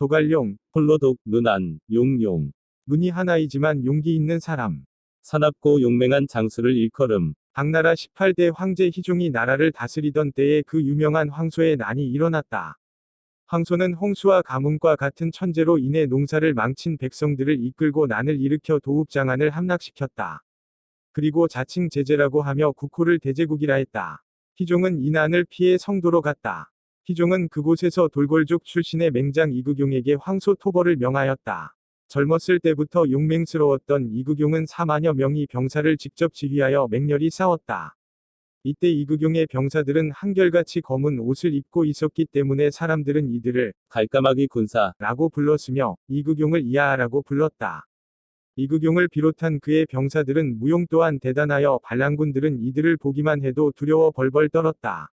도갈용, 홀로독, 눈안, 용용. 눈이 하나이지만 용기 있는 사람. 사납고 용맹한 장수를 일컬음. 당나라 18대 황제 희종이 나라를 다스리던 때에 그 유명한 황소의 난이 일어났다. 황소는 홍수와 가뭄과 같은 천재로 인해 농사를 망친 백성들을 이끌고 난을 일으켜 도읍장안을 함락시켰다. 그리고 자칭 제재라고 하며 국호를 대제국이라 했다. 희종은 이 난을 피해 성도로 갔다. 희종은 그곳에서 돌골족 출신의 맹장 이구경에게 황소 토벌을 명하였다. 젊었을 때부터 용맹스러웠던 이구경은 4만여 명이 병사를 직접 지휘하여 맹렬히 싸웠다. 이때 이구경의 병사들은 한결같이 검은 옷을 입고 있었기 때문에 사람들은 이들을 갈까마귀 군사. 라고 불렀으며 이구경을 이하라고 불렀다. 이구경을 비롯한 그의 병사들은 무용 또한 대단하여 반란군들은 이들을 보기만 해도 두려워 벌벌 떨었다.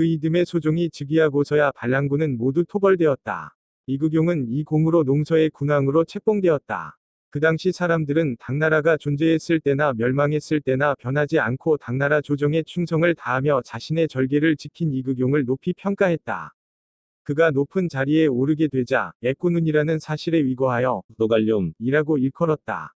그 이듬해 소종이 즉위하고서야 반란군은 모두 토벌되었다. 이구경은 이 공으로 농서의 군왕으로 책봉되었다. 그 당시 사람들은 당나라가 존재했을 때나 멸망했을 때나 변하지 않고 당나라 조정에 충성을 다하며 자신의 절개를 지킨 이구경을 높이 평가했다. 그가 높은 자리에 오르게 되자 애꾸눈이라는 사실에 위거하여 도갈용. 이라고 일컬었다.